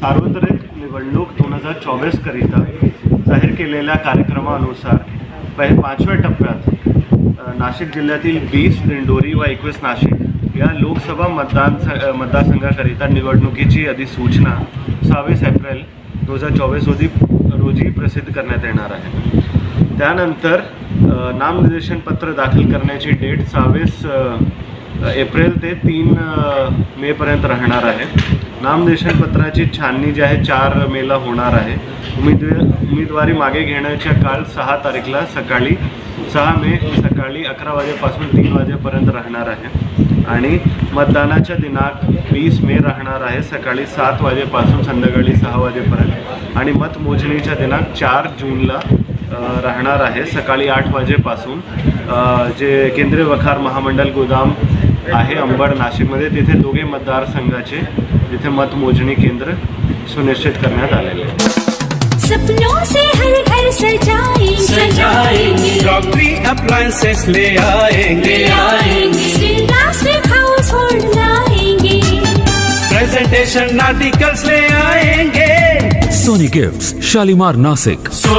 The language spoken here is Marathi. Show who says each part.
Speaker 1: सार्वत्रिक निवडणूक दोन हजार चोवीसकरिता जाहीर केलेल्या कार्यक्रमानुसार पहि पाचव्या टप्प्यात नाशिक जिल्ह्यातील वीस दिंडोरी व एकवीस नाशिक या लोकसभा मतदान मतदारसंघाकरिता निवडणुकीची अधिसूचना सव्वीस एप्रिल दोन हजार चोवीस रोजी रोजी प्रसिद्ध करण्यात येणार आहे. त्यानंतर नामनिर्देशन पत्र दाखल करण्याची डेट सव्वीस एप्रिल ते तीन मेपर्यंत राहणार आहे. नामनिर्देशन पत्राची छाननी जी आहे चार मेला होणार आहे. उमेदवार उमेदवारी मागे घेण्याच्या काळ सहा तारीखला सकाळी सहा मे सकाळी अकरा वाजेपासून तीन वाजेपर्यंत राहणार आहे. आणि मतदानाच्या दिनांक वीस मे राहणार आहे सकाळी सात वाजेपासून संध्याकाळी सहा वाजेपर्यंत. आणि मतमोजणीच्या दिनांक चार जूनला राहणार आहे सकाळी आठ वाजेपासून. जे केंद्रीय वखार महामंडळ गोदाम आहे अंबड नाशिकमध्ये. तिथे दोघे मतदारसंघाचे तिथे मतमोजणी केंद्र सुनिश्चित करण्यात आलेले आहे
Speaker 2: सपनों से हर घर सजाएंगे।
Speaker 3: सजाएंगे।
Speaker 4: क्रॉकरी अप्लायंसेस ले आएंगे।
Speaker 2: आएंगे। श्री राष्ट्र हाउस होल्ड लाएंगे।
Speaker 4: प्रेजेंटेशन आर्टिकल्स ले आएंगे।
Speaker 5: Sony gifts Shalimar Nashik